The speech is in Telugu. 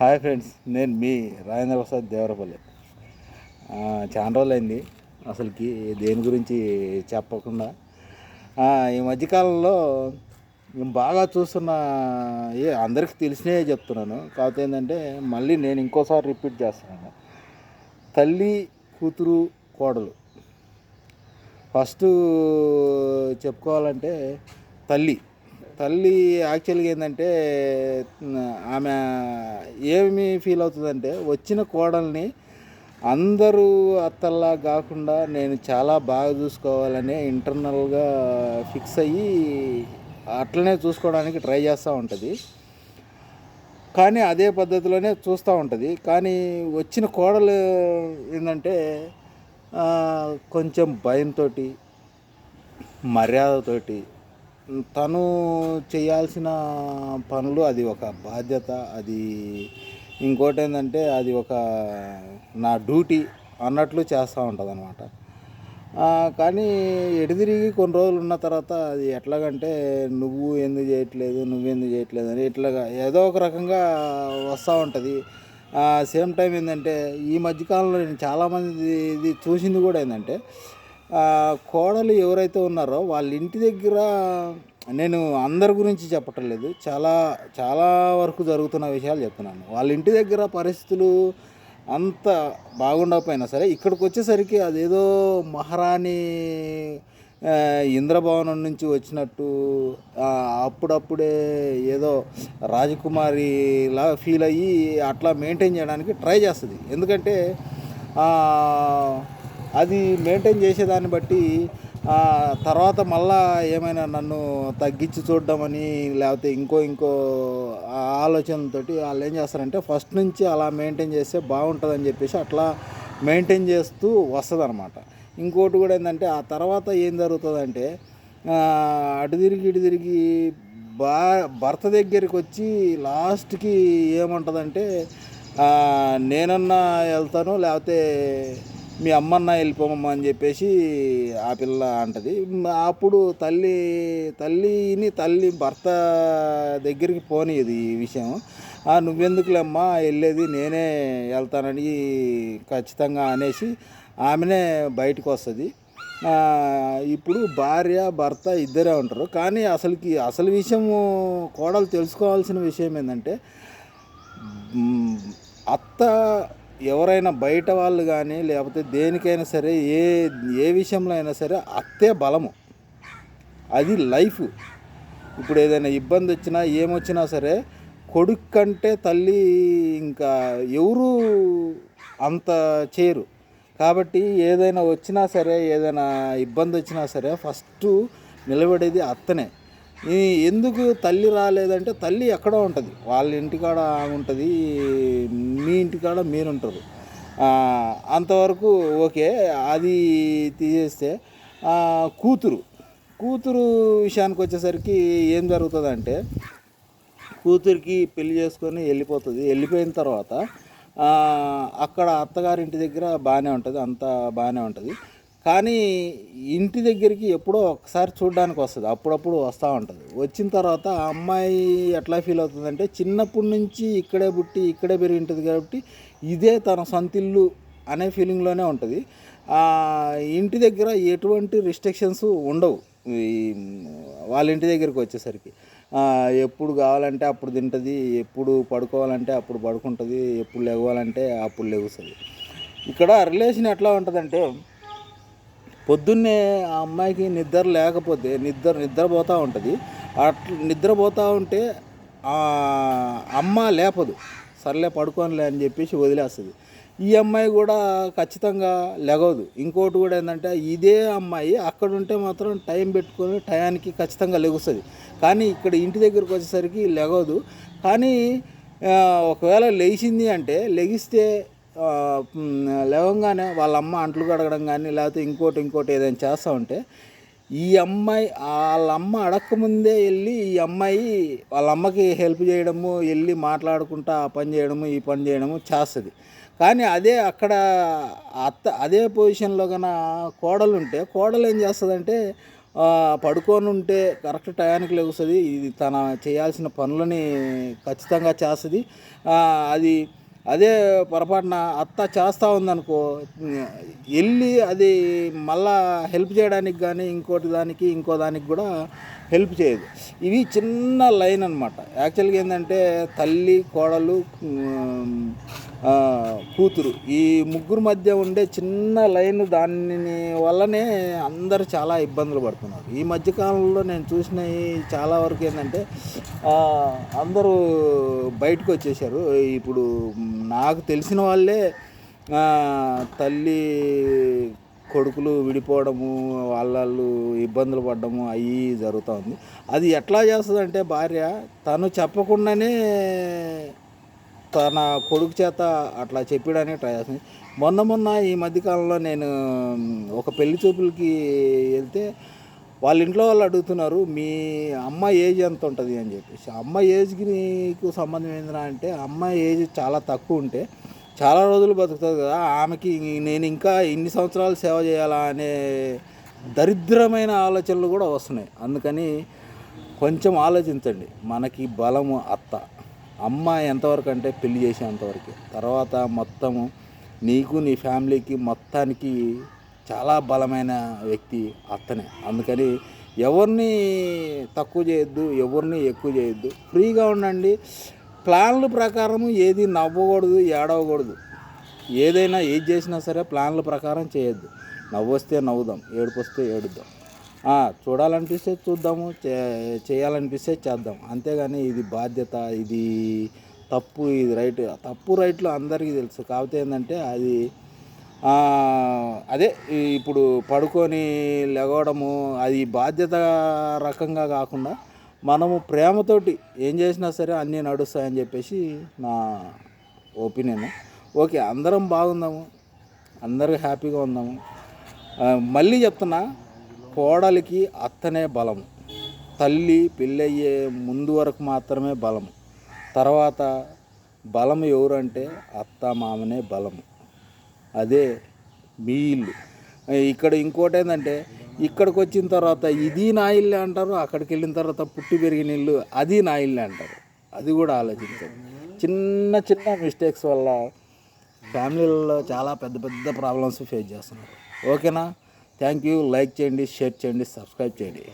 హాయ్ ఫ్రెండ్స్ నేను మీ రాజేంద్ర ప్రసాద్ దేవరపల్లి. చాలా రోజులైంది. అసలుకి దేని గురించి చెప్పకుండా. ఈ మధ్యకాలంలో మేము బాగా చూస్తున్న ఏ అందరికీ తెలిసినవే చెప్తున్నాను. కాకపోతే ఏంటంటే మళ్ళీ నేను ఇంకోసారి రిపీట్ చేస్తున్నాను. తల్లి కూతురు కోడలు. ఫస్ట్ చెప్పుకోవాలంటే తల్లి. తల్లి యాక్చువల్గా ఏంటంటే ఆమె ఏమి ఫీల్ అవుతుందంటే వచ్చిన కోడల్ని అందరూ అత్తల్లా కాకుండా నేను చాలా బాగా చూసుకోవాలని ఇంటర్నల్గా ఫిక్స్ అయ్యి అట్లనే చూసుకోవడానికి ట్రై చేస్తూ ఉంటుంది. కానీ అదే పద్ధతిలోనే చూస్తూ ఉంటుంది. కానీ వచ్చిన కోడలు ఏంటంటే కొంచెం భయంతో మర్యాదతోటి తను చేయాల్సిన పనులు అది ఒక బాధ్యత అది ఇంకోటి ఏంటంటే అది ఒక నా డ్యూటీ అన్నట్లు చేస్తూ ఉంటుంది అనమాట కానీ ఎటుదిరిగి కొన్ని రోజులు ఉన్న తర్వాత అది ఎట్లాగంటే నువ్వు ఎందుకు చేయట్లేదు నువ్వెందుకు చేయట్లేదు అని ఇట్లాగా ఏదో ఒక రకంగా వస్తూ ఉంటుంది. సేమ్ టైం ఏంటంటే ఈ మధ్యకాలంలో నేను చాలామంది ఇది చూసింది కూడా ఏంటంటే కోడలు ఎవరైతే ఉన్నారో వాళ్ళ ఇంటి దగ్గర నేను అందరి గురించి చెప్పటం లేదు. చాలా చాలా వరకు జరుగుతున్న విషయాలు చెప్తున్నాను. వాళ్ళ ఇంటి దగ్గర పరిస్థితులు అంత బాగుండకపోయినా సరే ఇక్కడికి వచ్చేసరికి అదేదో మహారాణి ఇంద్రభవనం నుంచి వచ్చినట్టు అప్పుడప్పుడే ఏదో రాజకుమారిలా ఫీల్ అయ్యి అట్లా మెయింటైన్ చేయడానికి ట్రై చేస్తుంది. ఎందుకంటే అది మెయింటైన్ చేసేదాన్ని బట్టి తర్వాత మళ్ళా ఏమైనా నన్ను తగ్గించి చూడడమని లేకపోతే ఇంకో ఇంకో ఆలోచనతో ఆలోచనతోటి వాళ్ళు ఏం చేస్తారంటే ఫస్ట్ నుంచి అలా మెయింటైన్ చేస్తే బాగుంటుందని చెప్పేసి అట్లా మెయింటైన్ చేస్తూ వస్తుంది ఇంకోటి కూడా ఏంటంటే ఆ తర్వాత ఏం జరుగుతుందంటే అటు తిరిగి ఇటు తిరిగి బా భర్త దగ్గరికి వచ్చి లాస్ట్కి ఏమంటుందంటే నేనన్నా వెళ్తాను లేకపోతే మీ అమ్మన్న వెళ్ళిపోమమ్మా అని చెప్పేసి ఆ పిల్ల అంటది. అప్పుడు తల్లి తల్లిని తల్లి భర్త దగ్గరికి పోనీయదు ఈ విషయం. నువ్వెందుకులేమ్మా వెళ్ళేది నేనే వెళ్తానని ఖచ్చితంగా అనేసి ఆమెనే బయటకు వస్తుంది ఇప్పుడు భార్య భర్త ఇద్దరే ఉంటారు. కానీ అసలుకి అసలు విషయము కోడలు తెలుసుకోవాల్సిన విషయం ఏంటంటే అత్త ఎవరైనా బయట వాళ్ళు కానీ లేకపోతే దేనికైనా సరే ఏ ఏ విషయంలో అయినా సరే అత్తే బలము. అది లైఫ్. ఇప్పుడు ఏదైనా ఇబ్బంది వచ్చినా ఏమొచ్చినా సరే కొడుకు కంటే తల్లి ఇంకా ఎవరు అంత చేయరు. కాబట్టి ఏదైనా వచ్చినా సరే ఏదైనా ఇబ్బంది వచ్చినా సరే ఫస్ట్ నిలబడేది అత్తనే. ఎందుకు తల్లి రాలేదంటే తల్లి ఎక్కడో ఉంటుంది. వాళ్ళ ఇంటికాడ ఉంటుంది మీ ఇంటికాడ మీరుంటారు. అంతవరకు ఓకే అది తీసేస్తే కూతురు కూతురు విషయానికి వచ్చేసరికి ఏం జరుగుతుందంటే కూతురికి పెళ్ళి చేసుకొని వెళ్ళిపోతుంది. వెళ్ళిపోయిన తర్వాత అక్కడ అత్తగారింటి దగ్గర బాగానే ఉంటుంది అంతా బాగానే ఉంటుంది. కానీ ఇంటి దగ్గరికి ఎప్పుడో ఒకసారి చూడడానికి వస్తుంది. అప్పుడప్పుడు వస్తూ ఉంటుంది. వచ్చిన తర్వాత ఆ అమ్మాయి ఎట్లా ఫీల్ అవుతుందంటే చిన్నప్పటి నుంచి ఇక్కడే పుట్టి ఇక్కడే పెరిగి ఉంటుంది కాబట్టి ఇదే తన సొంత ఇల్లు అనే ఫీలింగ్లోనే ఉంటుంది. ఇంటి దగ్గర ఎటువంటి రిస్ట్రిక్షన్స్ ఉండవు. వాళ్ళ ఇంటి దగ్గరికి వచ్చేసరికి. ఎప్పుడు కావాలంటే అప్పుడు తింటుంది ఎప్పుడు పడుకోవాలంటే అప్పుడు పడుకుంటుంది ఎప్పుడు లెగవాలంటే అప్పుడు లెగుస్తుంది. ఇక్కడ రిలేషన్ ఎట్లా ఉంటుందంటే పొద్దున్నే ఆ అమ్మాయికి నిద్ర లేకపోతే నిద్ర నిద్రపోతూ ఉంటుంది. అట్లా నిద్రపోతూ ఉంటే అమ్మ లేపదు. సర్లే పడుకోనిలే అని చెప్పేసి వదిలేస్తుంది. ఈ అమ్మాయి కూడా ఖచ్చితంగా లెగవదు. ఇంకోటి కూడా ఏంటంటే ఇదే అమ్మాయి అక్కడ ఉంటే మాత్రం టైం పెట్టుకొని టయానికి ఖచ్చితంగా లెగుస్తుంది. కానీ ఇక్కడ ఇంటి దగ్గరకు వచ్చేసరికి లెగవదు. కానీ ఒకవేళ లేచింది అంటే లెగిస్తే లేవగానే వాళ్ళ అమ్మ అంట్లు కడగడం కానీ లేకపోతే ఇంకోటి ఇంకోటి ఏదైనా చేస్తూ ఉంటే ఈ అమ్మాయి వాళ్ళ అమ్మ అడగకముందే వెళ్ళి ఈ అమ్మాయి వాళ్ళ అమ్మకి హెల్ప్ చేయడము వెళ్ళి మాట్లాడుకుంటా ఆ పని చేయడము ఈ పని చేయడము చేస్తుంది. కానీ అదే అక్కడ అత్త అదే పొజిషన్లో కన్నా కోడలు ఉంటే కోడలు ఏం చేస్తుందంటే పడుకొని ఉంటే కరెక్ట్ టయానికి లెగుస్తుంది ఇది తన చేయాల్సిన పనులని ఖచ్చితంగా చేస్తుంది. అది అదే పొరపాటున అత్త చేస్తూ ఉందనుకో వెళ్ళి అది మళ్ళా హెల్ప్ చేయడానికి కానీ ఇంకోటి దానికి ఇంకో దానికి కూడా హెల్ప్ చేయదు. ఇవి చిన్న లైన్ అనమాట యాక్చువల్గా ఏంటంటే తల్లి కోడలు కూతురు. ఈ ముగ్గురు మధ్య ఉండే చిన్న లైన్ దాని వల్లనే అందరూ చాలా ఇబ్బందులు పడుతున్నారు. ఈ మధ్యకాలంలో నేను చూసినవి చాలా వరకు ఏంటంటే అందరూ బయటకు వచ్చేసారు. ఇప్పుడు నాకు తెలిసిన వాళ్ళే తల్లి కొడుకులు విడిపోవడము వాళ్ళు ఇబ్బందులు పడడము అవి జరుగుతూ ఉంది. అది ఎట్లా చేస్తుందంటే భార్య తను చెప్పకుండానే తన కొడుకు చేత అట్లా చెప్పడానికి ట్రై చేస్తుంది. మొన్న మొన్న ఈ మధ్యకాలంలో నేను ఒక పెళ్ళి చూపులకి వెళ్తే వాళ్ళ ఇంట్లో వాళ్ళు అడుగుతున్నారు మీ అమ్మ ఏజ్ ఎంత ఉంటుంది? అని చెప్పేసి. అమ్మ ఏజ్కి నీకు సంబంధం ఏందిరా అంటే అమ్మ ఏజ్ చాలా తక్కువ ఉంటే చాలా రోజులు బతుకుతుంది కదా ఆమెకి నేను ఇంకా ఇన్ని సంవత్సరాలు సేవ చేయాలా అనే దరిద్రమైన ఆలోచనలు కూడా వస్తున్నాయి. అందుకని కొంచెం ఆలోచించండి. మనకి బలము అత్త. అమ్మ ఎంతవరకు అంటే పెళ్ళి చేసేంతవరకు. తర్వాత మొత్తము నీకు నీ ఫ్యామిలీకి మొత్తానికి చాలా బలమైన వ్యక్తి అత్తనే అందుకని ఎవరిని తక్కువ చేయొద్దు ఎవరిని ఎక్కువ చేయొద్దు. ఫ్రీగా ఉండండి. ప్లాన్ల ప్రకారం ఏది నవ్వకూడదు ఏడవకూడదు. ఏదైనా ఏది చేసినా సరే ప్లాన్ల ప్రకారం చేయొద్దు. నవ్వొస్తే నవ్వుదాం ఏడుపు వస్తే ఏడుద్దాం. చూడాలనిపిస్తే చూద్దాము చే- చేయాలనిపిస్తే చేద్దాం. అంతేగాని ఇది బాధ్యత ఇది తప్పు ఇది రైట్. తప్పు రైట్లు అందరికీ తెలుసు. కాకపోతే ఏంటంటే అది అదే ఇప్పుడు పడుకొని లెగవడము అది బాధ్యత రకంగా కాకుండా మనము ప్రేమతోటి ఏం చేసినా సరే అన్నీ నడుస్తాయని చెప్పేసి నా ఒపీనియన్. ఓకే అందరం బాగుందాము అందరూ హ్యాపీగా ఉందాము. మళ్ళీ చెప్తున్నా కోడలికి అత్తనే బలం తల్లి పెళ్ళయ్యే ముందు వరకు మాత్రమే బలం తర్వాత బలం ఎవరంటే అత్త మామనే బలం అదే మీ ఇల్లు. ఇక్కడ ఇంకోటి ఏంటంటే ఇక్కడికి వచ్చిన తర్వాత ఇది నా ఇల్లు అంటారు అక్కడికి వెళ్ళిన తర్వాత పుట్టి పెరిగిన ఇల్లు అది నా ఇల్లు అంటారు. అది కూడా ఆలోచించండి. చిన్న చిన్న మిస్టేక్స్ వల్ల ఫ్యామిలీలలో చాలా పెద్ద పెద్ద ప్రాబ్లమ్స్ ఫేస్ చేస్తున్నారు. ఓకేనా? థ్యాంక్ యూ లైక్ చేయండి షేర్ చేయండి సబ్స్క్రైబ్ చేయండి.